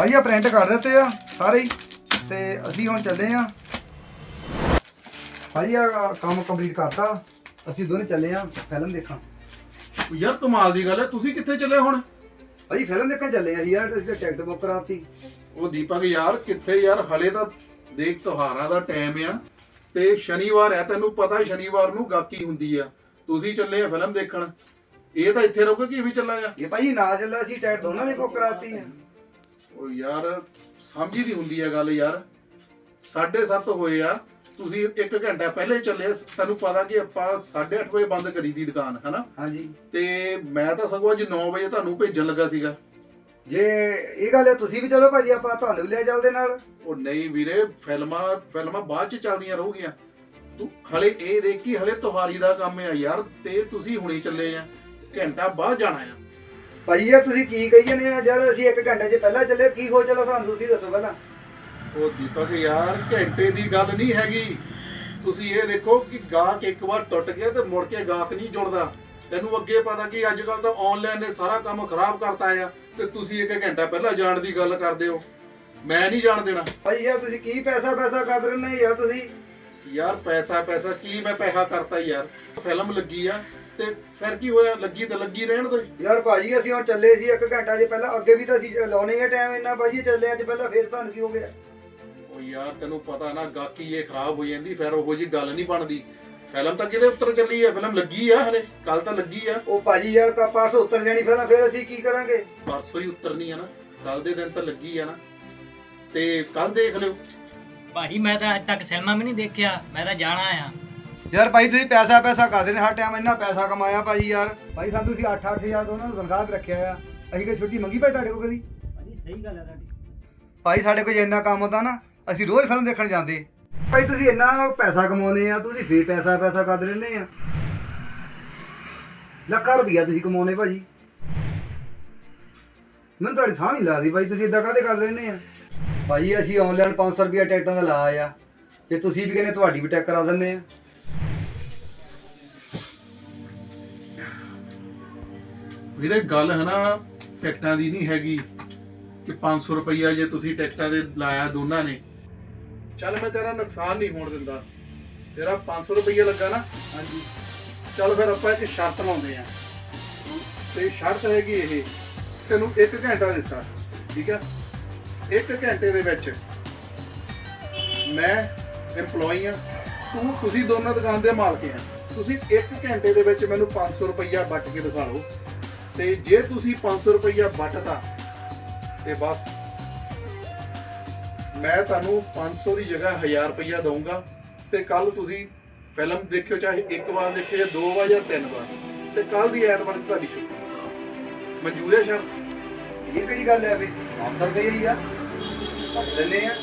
ਭਾਈ ਆ ਪ੍ਰਿੰਟ ਕੱਢ ਦਿੱਤੇ ਆ ਸਾਰੇ ਤੇ ਅਸੀਂ ਹੁਣ ਚੱਲੇ ਆ। ਭਾਈ ਆ ਕੰਮ ਕੰਪਲੀਟ ਕਰਤਾ ਅਸੀਂ ਦੋਨੇ ਚੱਲੇ ਆ ਫਿਲਮ ਦੇਖਣ। ਯਾਰ ਕਮਾਲ ਦੀ ਗੱਲ ਹੈ ਤੁਸੀਂ ਕਿੱਥੇ ਚੱਲੇ ਹੁਣ? ਭਾਈ ਫਿਲਮ ਦੇਖਣ ਚੱਲੇ ਆ ਯਾਰ ਅਸੀਂ ਟਿਕਟ ਬੁੱਕ ਕਰਾਤੀ। ਉਹ ਦੀਪਕ ਯਾਰ ਕਿੱਥੇ ਯਾਰ ਹਲੇ ਤਾਂ ਦੇਖ ਤਿਉਹਾਰਾਂ ਦਾ ਟਾਈਮ ਆ ਤੇ ਸ਼ਨੀਵਾਰ ਹੈ ਤੈਨੂੰ ਪਤਾ ਸ਼ਨੀਵਾਰ ਨੂੰ ਗਾਕੀ ਹੁੰਦੀ ਆ। ਤੁਸੀਂ ਚੱਲੇ ਆ ਫਿਲਮ ਦੇਖਣ। ਇਹ ਤਾਂ ਇੱਥੇ ਰਹੋਗੇ ਕਿ ਇਹ ਵੀ ਚੱਲਾ ਆ? ਇਹ ਭਾਈ ਨਾ ਚੱਲਾ ਅਸੀਂ ਟਿਕਟ ਦੋਨਾਂ ਦੀ ਬੁੱਕ ਕਰਾਤੀ ਆ। ਉਹ ਯਾਰ ਸਮਝ ਹੀ ਨਹੀਂ ਹੁੰਦੀ ਆ ਗੱਲ ਯਾਰ। 7:30 ਹੋਏ ਆ ਤੁਸੀਂ 1 ਘੰਟਾ ਪਹਿਲੇ ਚੱਲੇ। ਤੈਨੂੰ ਪਤਾ ਕਿ ਆਪਾਂ 8:30 ਵਜੇ ਬੰਦ ਕਰੀ ਦੀ ਦੁਕਾਨ ਹਨਾ? ਹਾਂਜੀ। ਤੇ ਮੈਂ ਤਾਂ ਸਗੋਂ ਅੱਜ 9 ਵਜੇ ਤੁਹਾਨੂੰ ਭੇਜਣ ਲੱਗਾ ਸੀਗਾ। ਜੇ ਇਹ ਗੱਲ ਹੈ ਤੁਸੀਂ ਵੀ ਚਲੋ ਭਾਜੀ ਆਪਾਂ ਤੁਹਾਨੂੰ ਵੀ ਲੈ ਚੱਲਦੇ ਨਾਲ। ਉਹ ਨਹੀਂ ਵੀਰੇ ਫਿਲਮਾਂ ਫਿਲਮਾਂ ਬਾਅਦ ਚ ਚੱਲਦੀਆਂ ਰਹੂਗੀਆਂ। ਤੂੰ ਹਲੇ ਇਹ ਦੇਖ ਕਿ ਹਲੇ ਤੁਹਾਰੀ ਦਾ ਕੰਮ ਆ ਯਾਰ ਤੇ ਤੁਸੀਂ ਹੁਣੇ ਚੱਲੇ ਆ ਘੰਟਾ ਬਾਅਦ ਜਾਣਾ ਆ। ਭਾਈ ਯਾਰ ਤੁਸੀਂ ਕੀ ਕਹੀ ਜਾਂਦੇ ਆ? ਯਾਰ ਅਸੀਂ 1 ਘੰਟੇ 'ਚ ਪਹਿਲਾਂ ਚੱਲੇ ਕੀ ਹੋ ਚੱਲਾ ਤੁਹਾਨੂੰ ਤੁਸੀਂ ਦੱਸੋ ਪਹਿਲਾਂ। ਉਹ ਦੀਪਕ ਯਾਰ ਘੰਟੇ ਦੀ ਗੱਲ ਨਹੀਂ ਹੈਗੀ। ਤੁਸੀਂ ਇਹ ਦੇਖੋ ਕਿ ਗਾਹਕ ਇੱਕ ਵਾਰ ਟੁੱਟ ਗਿਆ ਤੇ ਮੁੜ ਕੇ ਗਾਹਕ ਨਹੀਂ ਜੁੜਦਾ। ਤੈਨੂੰ ਅੱਗੇ ਪਤਾ ਕਿ ਅੱਜ ਕੱਲ ਤਾਂ ਆਨਲਾਈਨ ਨੇ ਸਾਰਾ ਕੰਮ ਖਰਾਬ ਕਰਤਾ ਆ ਤੇ ਤੁਸੀਂ ਇੱਕ ਘੰਟਾ ਪਹਿਲਾਂ ਜਾਣ ਦੀ ਗੱਲ ਕਰਦੇ ਹੋ। ਮੈਂ ਨਹੀਂ ਜਾਣ ਦੇਣਾ। ਭਾਈ ਯਾਰ ਤੁਸੀਂ ਕੀ ਪੈਸਾ ਪੈਸਾ ਕਰ ਰਹੇ ਨੇ ਯਾਰ ਤੁਸੀਂ ਯਾਰ ਪੈਸਾ ਪੈਸਾ ਕੀ ਮੈਂ ਪੈਸਾ ਕਰਤਾ ਯਾਰ। ਫਿਲਮ ਲੱਗੀ ਆ ਤੇ ਫਿਰ ਕੀ ਹੋਇਆ? ਲੱਗੀ ਤਾਂ ਲੱਗੀ ਰਹਿਣ ਦੋ ਯਾਰ ਭਾਜੀ ਅਸੀਂ ਹੁਣ ਚੱਲੇ ਸੀ 1 ਘੰਟਾ ਜੇ ਪਹਿਲਾਂ। ਅੱਗੇ ਵੀ ਤਾਂ ਅਸੀਂ ਲਾਉਣੇ ਆ ਟਾਈਮ ਇੰਨਾ। ਭਾਜੀ ਚੱਲੇ ਅੱਜ ਪਹਿਲਾਂ ਫੇਰ ਤੁਹਾਨੂੰ ਕੀ ਹੋ ਗਿਆ? ਉਹ ਯਾਰ ਤੈਨੂੰ ਪਤਾ ਨਾ ਗਾਕੀ ਇਹ ਖਰਾਬ ਹੋ ਜਾਂਦੀ ਫਿਰ ਉਹੋ ਜੀ ਗੱਲ ਨਹੀਂ ਬਣਦੀ। ਫਿਲਮ ਤਾਂ ਕਿਤੇ ਉੱਤਰ ਚੱਲੀ ਆ? ਫਿਲਮ ਲੱਗੀ ਆ ਹਲੇ। ਕੱਲ ਤਾਂ ਲੱਗੀ ਆ। ਉਹ ਭਾਜੀ ਯਾਰ ਕਾ ਪਾਸ ਉਤਰ ਜਾਣੀ ਫਿਰ ਫਿਰ ਅਸੀਂ ਕੀ ਕਰਾਂਗੇ? ਪਰਸੋਂ ਹੀ ਉਤਰਨੀ ਆ ਨਾ। ਕੱਲ ਦੇ ਦਿਨ ਤਾਂ ਲੱਗੀ ਆ ਨਾ। ਤੇ ਕੱਲ ਦੇਖ ਲਿਓ। ਭਾਜੀ ਮੈਂ ਤਾਂ ਅੱਜ ਤੱਕ ਸਿਨੇਮਾ ਵੀ ਨਹੀਂ ਦੇਖਿਆ। ਮੈਂ ਤਾਂ ਜਾਣਾ ਆ। ਯਾਰ ਭਾਈ ਤੁਸੀਂ ਪੈਸਾ ਪੈਸਾ ਕਰਦੇ ਨੇ ਹਰ ਟਾਈਮ ਇੰਨਾ ਪੈਸਾ ਕਮਾਇਆ ਭਾਜੀ ਯਾਰ। ਭਾਈ ਸਾਨੂੰ ਤੁਸੀਂ 8-8000 ਦੋਨਾਂ ਨੂੰ ਤਨਖਾਹ ਤੇ ਰੱਖਿਆ ਆ। ਅਸੀਂ ਕਿ ਛੁੱਟੀ ਮੰਗੀ ਭਾਈ ਤੁਹਾਡੇ ਕੋਲ ਕਦੀ? ਭਾਜੀ ਸਹੀ ਗੱਲ ਹੈ ਤੁਹਾਡੀ। ਭਾਈ ਸਾਡੇ ਕੋਲ ਇੰਨਾ ਕੰਮ ਹੁੰਦਾ ਨਾ ਅਸੀਂ ਰੋਜ਼ ਫਿਲਮ ਦੇਖਣ ਜਾਂਦੇ। ਭਾਈ ਤੁਸੀਂ ਇੰਨਾ ਪੈਸਾ ਕਮਾਉਨੇ ਆ ਤੁਸੀਂ ਫੇਰ ਪੈਸਾ ਪੈਸਾ ਕਰਦੇ ਰਹਿੰਦੇ ਆ। ਲੱਖਾਂ ਰੁਪਈਆ ਤੁਸੀਂ ਕਮਾਉਨੇ ਭਾਜੀ। ਮੈਨੂੰ ਤੁਹਾਡੀ ਸਾਹ ਨਹੀਂ ਲੱਗਦੀ ਭਾਈ ਤੁਸੀਂ ਇਦਾਂ ਕਾਹਦੇ ਕਰ ਰਹਿੰਦੇ ਆ? ਭਾਈ ਅਸੀਂ ਆਨਲਾਈਨ 500 ਰੁਪਈਆ ਟਿਕਟਾਂ ਦਾ ਲਾ ਆ ਤੇ ਤੁਸੀਂ ਵੀ ਕਹਿੰਦੇ ਤੁਹਾਡੀ ਵੀ ਟਿਕਟ ਕਰਾ ਦਿੰਨੇ ਆ। ਵੀਰੇ, ਗੱਲ ਹੈ ਨਾ ਟਿਕਟਾਂ ਦੀ ਨਹੀਂ ਹੈਗੀ ਕਿ 500 ਰੁਪਈਆ ਜੇ ਤੁਸੀਂ ਟਿਕਟਾਂ ਦੇ ਲਾਇਆ ਦੋਨਾਂ ਨੇ। ਚੱਲ ਮੈਂ ਤੇਰਾ ਨੁਕਸਾਨ ਨਹੀਂ ਹੋਣ ਦਿੰਦਾ। ਤੇਰਾ 500 ਰੁਪਈਆ ਲੱਗਾ ਨਾ। ਹਾਂਜੀ। ਚੱਲ ਫਿਰ ਆਪਾਂ ਇੱਕ ਸ਼ਰਤ ਲਾਉਂਦੇ ਆ ਤੇ ਸ਼ਰਤ ਹੈਗੀ ਇਹ, ਤੈਨੂੰ 1 ਘੰਟਾ ਦਿੱਤਾ। ਠੀਕ ਹੈ 1 ਘੰਟੇ ਦੇ ਵਿੱਚ ਮੈਂ EMPLOYE ਆ ਤੂੰ, ਤੁਸੀਂ ਦੋਨਾਂ ਦੁਕਾਨ ਦੇ ਮਾਲਕ ਆ ਤੁਸੀਂ 1 ਘੰਟੇ ਦੇ ਵਿੱਚ ਮੈਨੂੰ 500 ਰੁਪਈਆ ਵੱਟ ਕੇ ਦਿਖਾ ਲਓ। ਤੇ ਜੇ ਤੁਸੀਂ 500 ਰੁਪਈਆ ਵੱਟਦਾ ਤੇ ਬਸ। ਮੈਂ ਤੁਹਾਨੂੰ 500 ਦੀ ਜਗ੍ਹਾ 1000 ਰੁਪਈਆ ਦਊਂਗਾ ਤੇ ਕੱਲ ਤੁਸੀਂ ਫਿਲਮ ਦੇਖਿਓ ਚਾਹੇ ਇੱਕ ਵਾਰ ਦੇਖਿਓ ਜਾਂ ਦੋ ਵਾਰ ਜਾਂ ਤਿੰਨ ਵਾਰ। ਤੇ ਕੱਲ ਦੀ ਐਤਵਾਰ ਦੀ ਤੁਹਾਡੀ ਛੁੱਟੀ। ਮਨਜ਼ੂਰ ਹੈ ਸ਼ਰਤ? ਇਹ ਕਿਹੜੀ ਗੱਲ ਹੈ ਵੇ? 500 ਰੁਪਏ ਹੀ ਆ। ਕੱਟ ਲੈਨੇ ਆ।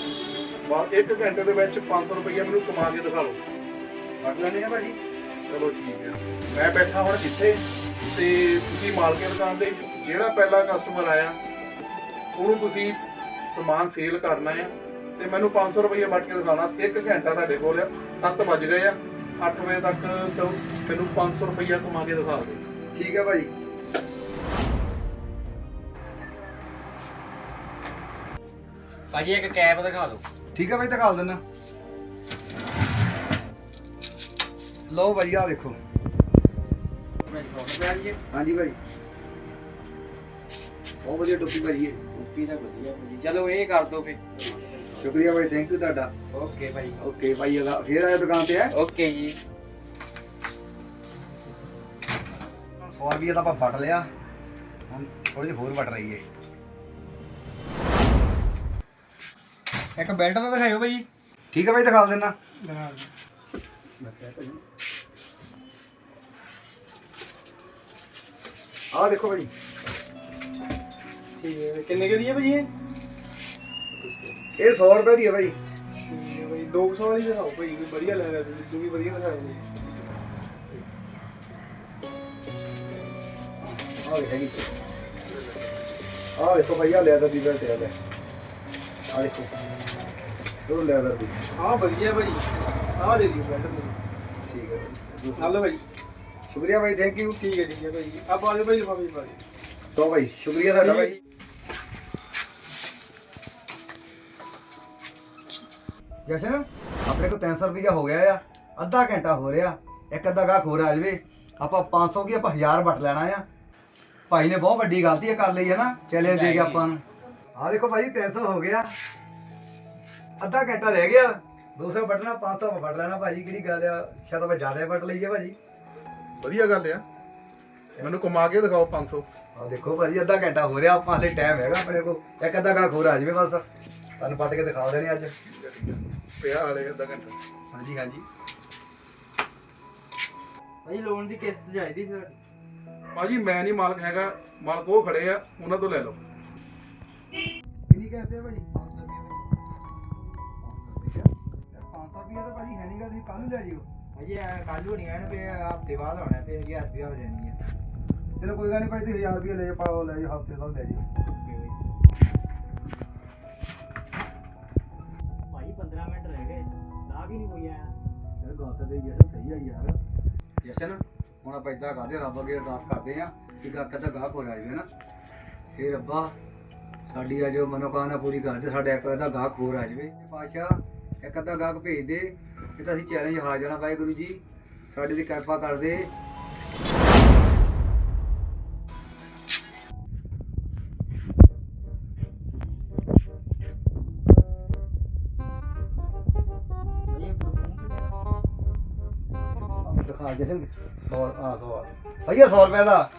ਬਾਅਦ ਇੱਕ ਘੰਟੇ ਦੇ ਵਿੱਚ 500 ਰੁਪਈਆ ਮੈਨੂੰ ਕਮਾ ਕੇ ਦਿਖਾ ਲਓ। ਕੱਟ ਲੈਨੇ ਆ ਭਾਜੀ। ਚਲੋ ਠੀਕ ਹੈ। ਮੈਂ ਬੈਠਾ ਹੁਣ ਕਿੱਥੇ ਤੇ ਤੁਸੀਂ ਮਾਲਕੇ ਦੁਕਾਨ ਦੇ ਜਿਹੜਾ ਪਹਿਲਾ ਕਸਟਮਰ ਆਇਆ ਉਹਨੂੰ ਤੁਸੀਂ ਸਮਾਨ ਸੇਲ ਕਰਨਾ ਹੈ ਤੇ ਮੈਨੂੰ 500 ਰੁਪਏ ਵੱਟ ਕੇ ਦਿਖਾਉਣਾ। 1 ਘੰਟਾ ਤੁਹਾਡੇ ਕੋਲ ਆ 7 ਵੱਜ ਗਏ ਆ 8 ਵਜੇ ਤੱਕ ਤਾਂ ਮੈਨੂੰ 500 ਰੁਪਏ ਕਮਾ ਕੇ ਦਿਖਾ ਦਿਓ। ਠੀਕ ਹੈ ਭਾਜੀ ਭਾਜੀ ਇੱਕ ਕੈਬ ਦਿਖਾ ਦਿਓ। ਠੀਕ ਹੈ ਭਾਈ ਦਿਖਾ ਦਿੰਦਾ ਲਓ ਭਾਈ ਆ ਦੇਖੋ। ਹਾਂਜੀ ਭਾਈ। ਬਹੁਤ ਵਧੀਆ ਟੋਪੀ ਭਾਈ ਇਹ। ਟੋਪੀ ਤਾਂ ਵਧੀਆ ਭਾਜੀ। ਚਲੋ ਇਹ ਕਰ ਦਿਓ ਫੇ ਸ਼ੁਕਰੀਆ ਭਾਈ ਥੈਂਕ ਯੂ ਤੁਹਾਡਾ। ਓਕੇ ਭਾਈ। ਓਕੇ ਭਾਈ ਅਗਾ ਫੇਰ ਆਇਆ ਦੁਕਾਨ ਤੇ ਹੈ? ਓਕੇ ਜੀ। 100 ਰੁਪਏ ਦਾ ਆਪਾਂ ਫੜ ਲਿਆ। ਹੁਣ ਥੋੜੀ ਜਿਹੀ ਹੋਰ ਵਟ ਰਹੀ ਹੈ ਇੱਕ ਬੈਲਟ ਤਾਂ ਦਿਖਾਇਓ ਭਾਈ। ਠੀਕ ਹੈ ਭਾਈ ਦਿਖਾ ਦਿੰਦਾ ਆਹ ਦੇਖੋ ਭਾਈ ਠੀਕ ਹੈ ਕਿੰਨੇ ਕੁ ਦੀ ਹੈ ਭਾਜੀ ਇਹ? ਇਹ 100 ਰੁਪਏ ਦੀ ਹੈ ਭਾਈ ਠੀਕ ਹੈ ਭਾਈ 200 ਵਾਲੀ ਦਿਖਾਓ ਭਾਈ ਕੋਈ ਵਧੀਆ ਲੱਗਦਾ ਤੁਸੀਂ ਤੂੰ ਵੀ ਵਧੀਆ ਦਿਖਾਓ ਜੀ ਆਹ ਹੈਗੀ। ਆਹ ਦੇਖੋ ਭਾਈ ਆ ਲੈਦਰ ਦੀ ਬੈਲਟ ਹੈ ਆਹ ਦੇਖੋ। ਉਹ ਲੈਦਰ ਦੀ। ਹਾਂ ਵਧੀਆ ਭਾਈ ਆਹ ਦੇ ਦਿਓ ਬੈਲਟ ਤੁਸੀਂ। ਠੀਕ ਹੈ। ਨਾਲ ਭਾਈ ਸ਼ੁਕਰੀਆ ਭਾਈ ਥੈਂਕ ਯੂ ਠੀਕ ਹੈ ਠੀਕ ਹੈ ਭਾਈ ਆ ਪਾ ਦਿਓ ਭਾਈ ਲਿਫਾਫੇ ਪਾ ਤੋ ਭਾਈ ਸ਼ੁਕਰੀਆ ਤੁਹਾਡਾ ਭਾਈ ਜਸ਼ਨ ਆਪਣੇ ਕੋਲ 300 ਰੁਪਇਆ ਹੋ ਗਿਆ ਆ। ਅੱਧਾ ਘੰਟਾ ਹੋ ਰਿਹਾ। ਇੱਕ ਅੱਧਾ ਗਾਹਕ ਹੋਰ ਆ ਜਾਵੇ। ਆਪਾਂ 500 ਕੀ ਆਪਾਂ 1000 ਵਟ ਲੈਣਾ ਆ। ਭਾਈ ਨੇ ਬਹੁਤ ਵੱਡੀ ਗਲਤੀ ਕਰ ਲਈ ਹੈ ਨਾ ਚਲੇ ਦੇ ਕੇ ਆਪਾਂ ਨੂੰ। ਆ ਦੇਖੋ ਭਾਈ 300 ਹੋ ਗਿਆ। ਅੱਧਾ ਘੰਟਾ ਰਹਿ ਗਿਆ। 200 ਵਟਣਾ 500 ਵਟ ਲੈਣਾ। ਭਾਜੀ ਕਿਹੜੀ ਗੱਲ ਆ? ਸ਼ਾਇਦ ਆਪਾਂ ਜ਼ਿਆਦਾ ਵਟ ਲਈਏ ਭਾਜੀ ਵਧੀਆ ਗੱਲ ਆ। ਮੈਨੂੰ ਕਮਾ ਕੇ ਦਿਖਾਓ 500 ਆ ਦੇਖੋ ਭਾਜੀ ਅੱਧਾ ਘੰਟਾ ਹੋ ਰਿਹਾ ਆਪਾਂ ਹਲੇ ਟਾਈਮ ਹੈਗਾ ਆਪਣੇ ਕੋਲ। ਇੱਕ ਅੱਧਾ ਗਾਹਕ ਹੋਰ ਆ ਜਾਵੇ ਬਸ। ਤੁਹਾਨੂੰ ਪੱਟ ਕੇ ਦਿਖਾ ਦੇਣੇ ਅੱਜ। ਪਿਆ ਵਾਲੇ ਅੱਧਾ ਘੰਟਾ। ਹਾਂਜੀ ਹਾਂਜੀ। ਭਾਈ ਲੋਨ ਦੀ ਕਿਸ਼ਤ ਚਾਹੀਦੀ ਸੀ ਭਾਜੀ ਮੈਂ ਨਹੀਂ ਮਾਲਕ ਹੈਗਾ। ਮਾਲਕ ਉਹ ਖੜੇ ਆ ਉਹਨਾਂ ਤੋਂ ਲੈ ਲਓ। ਕਿੰਨੀ ਕਹਤੇ ਭਾਜੀ? 500 ਰੁਪਏ। 500 ਰੁਪਏ ਤਾਂ ਭਾਜੀ ਹੈ ਨਹੀਂਗਾ ਤੁਸੀਂ ਕੱਲ ਨੂੰ ਲੈ ਜਿਓ। ਭਾਜੀ ਕੱਲ ਨੂੰ ਨਹੀਂ ਆਣ ਪਏ ਹਫ਼ਤੇ ਬਾਅਦ 1000 ਰੁਪਏ ਹੋ ਜਾਣੀ ਹੈ ਚਲੋ ਕੋਈ ਗੱਲ ਨਹੀਂ ਭਾਈ ਤੁਸੀਂ 1000 ਰੁਪਏ ਲੈ ਜਾਓ ਪਾਓ ਲੈ ਜਾਓ ਹਫ਼ਤੇ ਬਾਅਦ ਲੈ ਜਾਓ। ਭਾਈ 15 ਮਿੰਟ ਰਹਿ ਗਏ ਨਾ ਵੀ ਨਹੀਂ ਆਇਆ। ਯਾਰ ਗੱਲ ਤਾਂ ਤੇਰੀ ਜਸ਼ਨ ਸਹੀ ਆ ਯਾਰ। ਜਸ਼ਨ ਹੁਣ ਆਪਾਂ ਇਦਾਂ ਕਰਦੇ ਰੱਬ ਅੱਗੇ ਅਰਦਾਸ ਕਰਦੇ ਆ ਕਿ ਗਾਹਕ ਦਾ ਗਾਹਕ ਹੋ ਜਾਵੇ ਨਾ ਹੇ ਰੱਬਾ ਸਾਡੀ ਆ ਜੋ ਮਨੋਕਾਮਨਾ ਪੂਰੀ ਕਰ ਦੇ ਸਾਡਾ ਇੱਕ ਅੱਧਾ ਗਾਹਕ ਹੋਰ ਆ ਜਾਵੇ। ਪਾਸ਼ਾ ਇੱਕ ਅੱਧਾ ਗਾਹਕ ਭੇਜ ਦੇ। ਕਿ ਤਾਂ ਅਸੀਂ ਚੈਲੰਜ ਹਾਰ ਜਾਣਾ ਵਾਹਿਗੁਰੂ ਜੀ। ਸਾਡੇ ਦੀ ਕਿਰਪਾ ਕਰ ਦੇ। ਦਿਖਾ ਜਸ਼ਨ 100 ਆ। 100 ਭਈਆ 100 ਰੁਪਏ ਦਾ।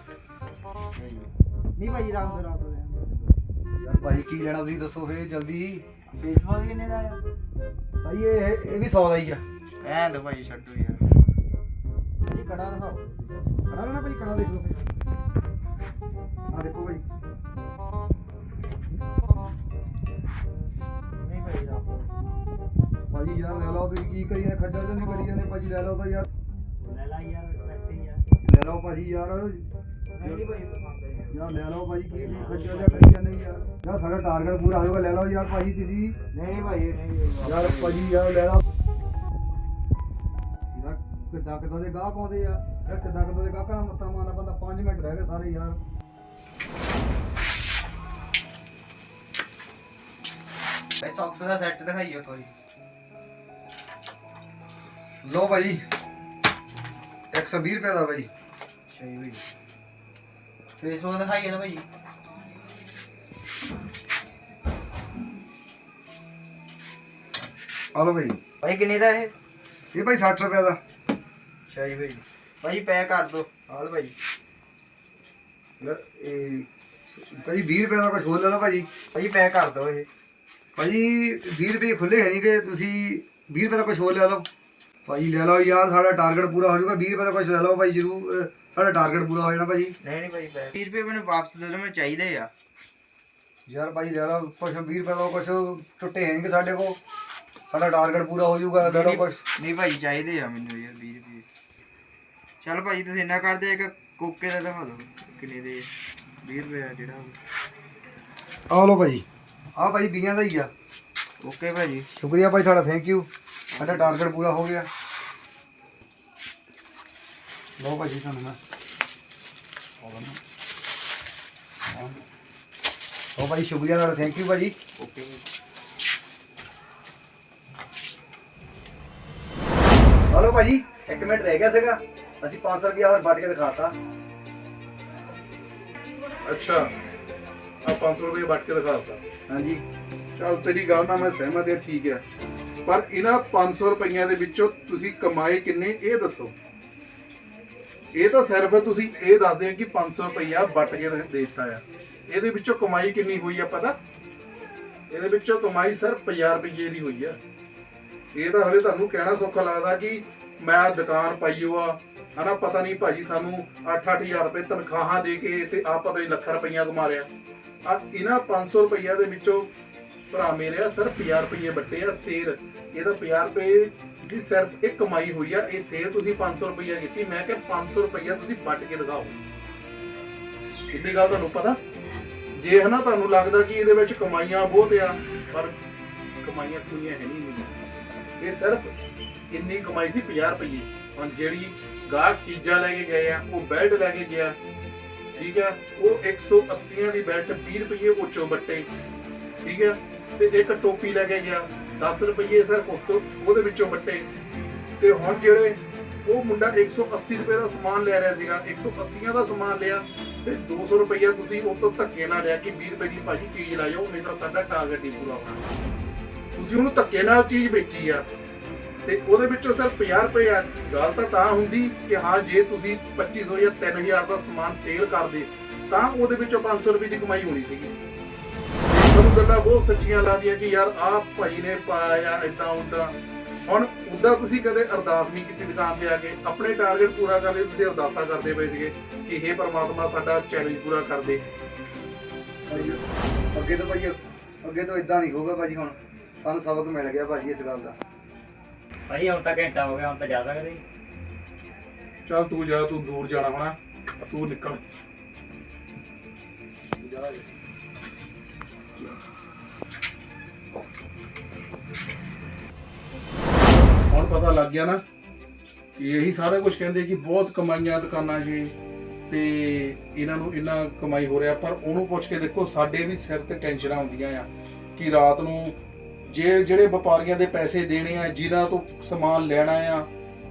ਨਹੀਂ। ਭਾਜੀ ਰਾਮ ਦੇ ਰਾਮ ਯਾਰ ਭਾਈ ਕੀ ਲੈਣਾ ਤੁਸੀਂ ਦੱਸੋ ਫੇਰ ਜਲਦੀ। ਫੇਸਬੁੱਕ ਕਿੰਨੇ ਦਾ ਆ? ਭਾਈ ਇਹ ਇਹ ਵੀ 100 ਦਾ ਹੀ ਆ। ਐਂ ਤਾਂ ਭਾਜੀ ਛੱਡੋ ਯਾਰ। ਭਾਈ ਕੜਾ ਦਿਖਾਓ। ਕੜਾ ਲੈਣਾ ਭਾਈ ਕੜਾ ਦੇਖ ਲਓ ਫੇਰ। ਆ ਦੇਖੋ ਭਾਈ। ਨਹੀਂ ਭਾਜੀ ਯਾਰ ਲੈ ਲਓ ਤੁਸੀਂ ਕੀ ਕਰੀ ਜਾਂਦੇ? ਖੱਜਲ ਨਹੀਂ ਕਰੀ ਜਾਂਦੇ? ਭਾਜੀ ਲੈ ਲਓ ਤਾਂ ਯਾਰ। ਲੈ ਲਾ ਯਾਰ ਲੈ ਲਓ ਭਾਜੀ ਯਾਰ। ਯਾਰ ਲੈ ਲਓ ਭਾਜੀ ਕੀ ਤੁਸੀਂ ਖੱਜਲ ਜਿਹਾ ਕਰੀ ਜਾਂਦੇ ਯਾਰ। ਯਾਰ ਸਾਡਾ ਟਾਰਗੇਟ ਪੂਰਾ ਹੋਏਗਾ ਲੈ ਲਓ ਯਾਰ ਭਾਜੀ ਤੁਸੀਂ। ਨਹੀਂ ਨਹੀਂ ਭਾਜੀ ਨਹੀਂ ਯਾਰ ਭਾਜੀ ਯਾਰ ਲੈ ਲਓ। ਯਾਰ ਕਿੱਦਾਂ ਕਿੱਦਾਂ ਦੇ ਗਾਹਕ ਆਉਂਦੇ ਆ। ਯਾਰ ਕਿੱਦਾਂ ਕਿੱਦਾਂ ਦੇ ਗਾਹਕਾਂ ਨਾਲ ਮੱਥਾ ਮਾਰਨਾ ਬੰਦਾ 5 ਮਿੰਟ ਰਹਿ ਗਏ ਸਾਰੇ ਯਾਰ। ਭਾਈ ਸੌਕਸ ਦਾ ਸੈੱਟ ਦਿਖਾਈਓ ਕੋਈ ਲੋ ਭਾਜੀ 120 ਰੁਪਏ ਦਾ ਭਾਜੀ ਸਹੀ ਭਾਈ। ਫੇਸਬੁੱਕ ਆ ਭਾਜੀ ਭਾਈ। ਕਿੰਨੇ ਦਾ ਇਹ? ਇਹ ਭਾਈ 60 ਰੁਪਏ ਦਾ। ਸਹੀ ਭਾਈ। ਭਾਜੀ ਪੈਕ ਕਰ ਦੋ। ਆਲ ਭਾਜੀ ਯਾਰ ਇਹ ਭਾਜੀ 20 ਰੁਪਏ ਦਾ ਕੁਝ ਹੋਰ ਲੈ ਲਓ ਭਾਜੀ ਭਾਜੀ ਪੈਕ ਕਰ ਦੋ ਇਹ। ਭਾਜੀ 20 ਰੁਪਏ ਖੁੱਲੇ ਹੈ ਨਹੀਂ ਕਿ ਤੁਸੀਂ 20 ਰੁਪਏ ਦਾ ਕੁਝ ਹੋਰ ਲੈ ਲਓ। ਭਾਜੀ ਲੈ ਲਓ ਯਾਰ ਸਾਡਾ ਟਾਰਗੇਟ ਪੂਰਾ ਹੋ ਜਾਊਗਾ 20 ਰੁਪਏ ਦਾ ਕੁਝ ਲੈ ਲਓ ਭਾਈ ਜਰੂਰ ਸਾਡਾ ਟਾਰਗੇਟ ਪੂਰਾ ਹੋ ਜਾਣਾ ਭਾਜੀ। ਨਹੀਂ ਨਹੀਂ ਪੈਕ 20 ਰੁਪਏ ਮੈਨੂੰ ਵਾਪਸ ਦੇ ਦਿਓ ਮੈਨੂੰ ਚਾਹੀਦੇ ਆ। ਯਾਰ ਭਾਜੀ ਲੈ ਲਓ ਕੁਝ 20 ਰੁਪਏ ਦਾ ਕੁਝ ਟੁੱਟੇ ਹੈ ਨਹੀਂ ਕਿ ਸਾਡੇ ਕੋਲ। ਸਾਡਾ ਟਾਰਗੇਟ ਪੂਰਾ ਹੋ ਜਾਊਗਾ ਲੈ ਲਓ ਕੁਝ ਨਹੀਂ ਭਾਜੀ ਚਾਹੀਦੇ ਆ ਮੈਨੂੰ ਯਾਰ 20 ਰੁਪਏ। ਚਲ ਭਾਜੀ ਤੁਸੀਂ ਇੰਨਾ ਕਰਦੇ ਇੱਕ ਕੋਕੇ ਦਾ ਦਿਖਾ ਦਿਓ ਕਿੰਨੇ ਦੇ 20 ਰੁਪਏ ਆ ਜਿਹੜਾ ਆ ਲਓ ਭਾਜੀ ਆ ਭਾਜੀ ਬੀਆਂ ਦਾ ਹੀ ਆ। ਓਕੇ ਭਾਜੀ ਸ਼ੁਕਰੀਆ ਭਾਈ ਤੁਹਾਡਾ ਥੈਂਕ ਯੂ ਸਾਡਾ ਟਾਰਗੇਟ ਪੂਰਾ ਹੋ ਗਿਆ। ਲਓ ਭਾਜੀ ਤੁਹਾਨੂੰ ਮੈਂ ਲਓ ਭਾਈ ਸ਼ੁਕਰੀਆ ਤੁਹਾਡਾ ਥੈਂਕ ਯੂ ਭਾਜੀ। ਓਕੇ ਹਲੋ ਭਾਜੀ ਇੱਕ ਮਿੰਟ ਰਹਿ ਗਿਆ ਸੀਗਾ। ਅਸੀਂ 500 ਰੁਪਇਆ ਹੋਰ ਵੱਟ ਕੇ ਦਿਖਾਤਾ। ਅੱਛਾ। ਆ 500 ਰੁਪਏ ਵੱਟ ਕੇ ਦਿਖਾ ਦਿੱਤਾ ਹਾਂਜੀ। ਚੱਲ ਤੇਰੀ ਗੱਲ ਨਾਲ ਮੈਂ ਸਹਿਮਤ ਹਾਂ ਠੀਕ ਹੈ। ਪਰ ਇਹਨਾਂ 500 ਰੁਪਈਆਂ ਦੇ ਵਿੱਚੋਂ ਤੁਸੀਂ ਕਮਾਏ ਕਿੰਨੇ ਇਹ ਦੱਸੋ। ਇਹ ਤਾਂ ਸਿਰਫ ਤੁਸੀਂ ਇਹ ਦੱਸਦੇ ਆ ਕਿ 500 ਰੁਪਈਆ ਵੱਟ ਕੇ ਦੇ ਦਿੱਤਾ ਆ। ਇਹਦੇ ਵਿੱਚੋਂ ਕਮਾਈ ਕਿੰਨੀ ਹੋਈ ਆ ਪਤਾ? ਇਹਦੇ ਵਿੱਚੋਂ ਕਮਾਈ ਸਿਰਫ 50 ਰੁਪਏ ਦੀ ਹੋਈ ਆ। ਇਹ ਤਾਂ ਹਲੇ ਤੁਹਾਨੂੰ ਕਹਿਣਾ ਸੌਖਾ ਲੱਗਦਾ ਕਿ ਮੈਂ ਦੁਕਾਨ ਪਾਈ ਓ ਆ ਹਨਾ, ਪਤਾ ਨਹੀਂ ਭਾਜੀ ਸਾਨੂੰ 8-8000 ਰੁਪਏ ਤਨਖਾਹਾਂ ਦੇ ਕੇ ਤੇ ਆ ਪਤਾ ਨਹੀਂ ਲੱਖ ਰੁਪਈਆ ਕਮਾ ਰਿਆ ਆ ਇਹਨਾਂ 500 ਰੁਪਈਆ ਦੇ ਵਿੱਚੋਂ ਭਰਾ ਮੇਰੇ ਆ, ਸਿਰਫ 50 ਰੁਪਏ ਵੱਟੇ ਆ, ਸੇਲ। ਇਹਦਾ 50 ਰੁਪਏ ਸੀ ਸਿਰਫ ਇੱਕ ਕਮਾਈ ਹੋਈ ਆ, ਇਹ ਸੇਲ ਤੁਸੀਂ 500 ਰੁਪਈਆ ਕੀਤੀ, ਮੈਂ ਕਿਹਾ 500 ਰੁਪਈਆ ਤੁਸੀਂ ਵੱਟ ਕੇ ਦਿਖਾਓ। ਕਿੰਨੀ ਗੱਲ ਤੁਹਾਨੂੰ ਪਤਾ? ਜੇ ਹਨਾ ਤੁਹਾਨੂੰ ਲੱਗਦਾ ਕਿ ਇਹਦੇ ਵਿੱਚ ਕਮਾਈਆਂ ਬਹੁਤ ਆ, ਪਰ ਕਮਾਈਆਂ ਕੋਈ ਹੈ ਨਹੀਂ ਇਹ ਸਿਰਫ ਇੰਨੀ ਕਮਾਈ ਸੀ 50 ਰੁਪਏ ਹੁਣ ਜਿਹੜੀ ਗਾਹਕ ਚੀਜ਼ਾਂ ਲੈ ਕੇ ਗਏ ਆ, ਉਹ ਬੈਲਟ ਲੈ ਕੇ ਗਿਆ, ਠੀਕ ਹੈ ਉਹ 180 ਦੀ ਬੈਲਟ 20 ਰੁਪਏ ਉੱਚੋਂ ਬੱਟੇ, ਠੀਕ ਹੈ ਤੇ ਇੱਕ ਟੋਪੀ ਲੈ ਕੇ ਗਿਆ 10 ਰੁਪਏ ਸਿਰਫ ਉੱਤੋਂ, ਉਹਦੇ ਵਿੱਚੋਂ ਵੱਟੇ। ਤੇ ਹੁਣ ਜਿਹੜੇ ਉਹ ਮੁੰਡਾ 180 ਰੁਪਏ ਦਾ ਸਮਾਨ ਲੈ ਰਿਹਾ ਸੀਗਾ 180 ਦਾ ਸਮਾਨ ਲਿਆ, ਤੇ 200 ਰੁਪਈਆ ਤੁਸੀਂ ਉਹ ਤੋਂ ਧੱਕੇ ਨਾਲ ਲਿਆ ਕਿ 20 ਰੁਪਏ ਦੀ ਭਾਜੀ ਚੀਜ਼ ਲਾਇਓ, ਨਹੀਂ ਤਾਂ ਸਾਡਾ ਟਾਰਗੇਟ ਨਹੀਂ ਪੂਰਾ ਹੋਣਾ। ਤੁਸੀਂ ਉਹਨੂੰ ਧੱਕੇ ਨਾਲ ਚੀਜ਼ ਵੇਚੀ ਆ, ਤੇ ਉਹਦੇ ਵਿੱਚੋਂ ਸਿਰਫ 50 ਰੁਪਏ ਆ। ਗੱਲ ਤਾਂ ਤਾਂ ਹੁੰਦੀ ਕਿ ਹਾਂ, ਜੇ ਤੁਸੀਂ 2500 ਜਾਂ 3000 ਦਾ ਸਮਾਨ ਸੇਲ ਕਰਦੇ, ਤਾਂ ਉਹਦੇ ਵਿੱਚੋਂ 500 ਰੁਪਏ ਦੀ ਕਮਾਈ ਹੋਣੀ ਸੀਗੀ। ਗੱਲਾਂ ਬਹੁਤ ਸੱਚੀਆਂ ਲੱਗਦੀਆਂ ਕਿ ਯਾਰ ਆਹ ਭਾਈ ਨੇ ਪਾਇਆ ਇਦਾਂ ਉਦਾਂ ਹੁਣ ਉਦਾਂ ਤੁਸੀਂ ਕਦੇ ਅਰਦਾਸ ਨਹੀਂ ਕੀਤੀ ਦੁਕਾਨ ਤੇ ਆ ਕੇ? ਆਪਣੇ ਟਾਰਗੇਟ ਪੂਰਾ ਕਰਨ ਲਈ ਤੁਸੀਂ ਅਰਦਾਸਾਂ ਕਰਦੇ ਪਏ ਸੀਗੇ ਕਿ ਹੇ ਪਰਮਾਤਮਾ ਸਾਡਾ ਚੈਲੰਜ ਪੂਰਾ ਕਰ ਦੇ। ਅੱਗੇ ਤੋਂ ਭਾਜੀ ਅੱਗੇ ਤੋਂ ਇਦਾਂ ਨਹੀਂ ਹੋਊਗਾ ਭਾਜੀ ਹੁਣ। ਸਾਨੂੰ ਸਬਕ ਮਿਲ ਗਿਆ ਭਾਜੀ ਇਸ ਗੱਲ ਦਾ। ਭਾਜੀ ਹੁਣ ਤਾਂ ਘੰਟਾ ਹੋ ਗਿਆ ਹੁਣ ਤਾਂ ਜਾ ਸਕਦੇ ਜੀ। ਚੱਲ ਤੂੰ ਜਾ ਤੂੰ ਦੂਰ ਜਾਣਾ ਹੋਣਾ। ਤੂੰ ਨਿਕਲ। ਹੁਣ ਪਤਾ ਲੱਗ ਗਿਆ ਨਾ ਕਿ ਇਹੀ ਸਾਰਾ ਕੁਝ ਕਹਿੰਦੇ ਕਿ ਬਹੁਤ ਕਮਾਈਆਂ ਦੁਕਾਨਾਂ 'ਚ ਤੇ ਇਹਨਾਂ ਨੂੰ ਇੰਨਾ ਕਮਾਈ ਹੋ ਰਿਹਾ, ਪਰ ਉਹਨੂੰ ਪੁੱਛ ਕੇ ਦੇਖੋ, ਸਾਡੇ ਵੀ ਸਿਰ ਤੇ ਟੈਨਸ਼ਨਾਂ ਹੁੰਦੀਆਂ ਆ ਕਿ ਰਾਤ ਨੂੰ ਜੇ ਜਿਹੜੇ ਵਪਾਰੀਆਂ ਦੇ ਪੈਸੇ ਦੇਣੇ ਆ, ਜਿਨ੍ਹਾਂ ਤੋਂ ਸਮਾਨ ਲੈਣਾ ਆ,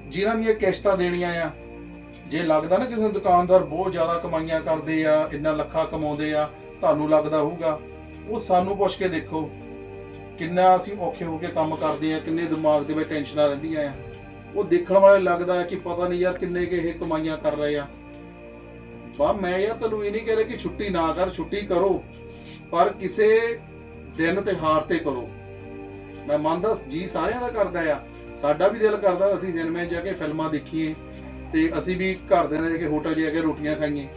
ਜਿਨ੍ਹਾਂ ਦੀਆਂ ਕਿਸ਼ਤਾਂ ਦੇਣੀਆਂ ਆ, ਜੇ ਲੱਗਦਾ ਨਾ ਕਿਸੇ ਦੁਕਾਨਦਾਰ ਬਹੁਤ ਜ਼ਿਆਦਾ ਕਮਾਈਆਂ ਕਰਦੇ ਆ, ਇੰਨਾ ਲੱਖਾਂ ਕਮਾਉਂਦੇ ਆ, ਤੁਹਾਨੂੰ ਲੱਗਦਾ ਹੋਊਗਾ, ਉਹ ਸਾਨੂੰ ਪੁੱਛ ਕੇ ਦੇਖੋ। ਕਿੰਨਾ ਅਸੀਂ ਔਖੇ ਹੋ ਕੇ ਕੰਮ ਕਰਦੇ ਆ, ਕਿੰਨੇ ਦਿਮਾਗ ਦੇ ਵਿੱਚ ਟੈਨਸ਼ਨਾਂ ਰਹਿੰਦੀਆਂ ਆ। ਉਹ ਦੇਖਣ ਵਾਲੇ ਲੱਗਦਾ ਹੈ ਕਿ ਪਤਾ ਨਹੀਂ ਯਾਰ ਕਿੰਨੇ ਕਿ ਇਹ ਕਮਾਈਆਂ ਕਰ ਰਹੇ ਆ। ਬਾ, ਮੈਂ ਯਾਰ ਤੈਨੂੰ ਇਹ ਨਹੀਂ ਕਹਿ ਰਿਹਾ ਕਿ ਛੁੱਟੀ ਨਾ ਕਰ, ਛੁੱਟੀ ਕਰੋ, ਪਰ ਕਿਸੇ ਦਿਨ ਤਿਉਹਾਰ ਤੇ ਕਰੋ। ਮੈਂ ਮੰਨਦਾ ਜੀ ਸਾਰਿਆਂ ਦਾ ਕਰਦਾ ਆ। ਸਾਡਾ ਵੀ ਦਿਲ ਕਰਦਾ ਅਸੀਂ ਸਿਨੇਮੇ ਜਾ ਕੇ ਫਿਲਮਾਂ ਦੇਖੀਏ ਤੇ ਅਸੀਂ ਵੀ ਘਰ ਦੇ ਨਾਲ ਜਾ ਕੇ ਹੋਟਲ ਜਾ ਕੇ ਰੋਟੀਆਂ ਖਾਈਏ।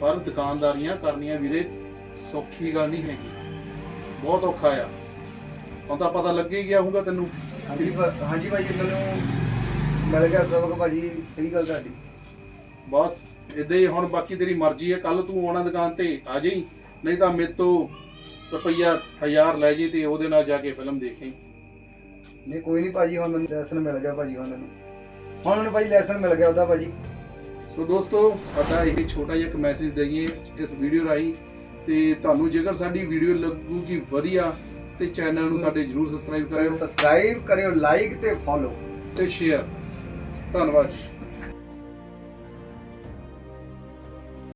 ਪਰ ਦੁਕਾਨਦਾਰੀਆਂ ਕਰਨੀਆਂ ਵੀਰੇ ਸੌਖੀ ਗੱਲ ਨਹੀਂ ਹੈਗੀ। ਬਹੁਤ ਔਖਾ ਆ। ਹੁਣ ਤਾਂ ਪਤਾ ਲੱਗ ਹੀ ਗਿਆ ਹੋਊਗਾ ਤੈਨੂੰ। ਹਾਂਜੀ ਭਾ- ਹਾਂਜੀ ਭਾਜੀ ਮੈਨੂੰ ਮਿਲ ਗਿਆ ਸਬਕ ਭਾਜੀ ਸਹੀ ਗੱਲ ਤੁਹਾਡੀ। ਬਸ ਇਦਾਂ ਹੀ ਹੁਣ ਬਾਕੀ ਤੇਰੀ ਮਰਜ਼ੀ ਹੈ ਕੱਲ ਤੂੰ ਆਉਣਾ ਦੁਕਾਨ ਤੇ ਆ ਜਾਈ। ਨਹੀਂ ਤਾਂ ਮੇਰੇ ਤੋਂ ਰੁਪਈਆ 1000 ਲੈ ਜੀ ਤੇ ਉਹਦੇ ਨਾਲ ਜਾ ਕੇ ਫਿਲਮ ਦੇਖੀ। ਨਹੀਂ ਕੋਈ ਨਹੀਂ ਭਾਜੀ ਹੁਣ ਮੈਨੂੰ ਲੈਸਨ ਮਿਲ ਗਿਆ ਭਾਜੀ ਹੁਣ ਮੈਨੂੰ। ਹੁਣ ਮੈਨੂੰ ਭਾਜੀ ਲੈਸਨ ਮਿਲ ਗਿਆ ਉਹਦਾ ਭਾਜੀ। ਸੋ ਦੋਸਤੋ ਸਾਡਾ ਇਹ ਛੋਟਾ ਜਿਹਾ ਇੱਕ ਮੈਸੇਜ ਦਈਏ ਇਸ ਵੀਡੀਓ ਰਾਹੀਂ ਤੇ ਤੁਹਾਨੂੰ ਜੇਕਰ ਸਾਡੀ ਵੀਡੀਓ ਲੱਗੂਗੀ ਵਧੀਆ ਤੇ ਚੈਨਲ ਨੂੰ ਸਾਡੇ ਜਰੂਰ ਸਬਸਕ੍ਰਾਈਬ ਕਰਿਓ। ਸਬਸਕ੍ਰਾਈਬ ਕਰਿਓ ਲਾਈਕ ਤੇ ਫੋਲੋ ਤੇ ਸ਼ੇਅਰ ਧੰਨਵਾਦ ਜੀ।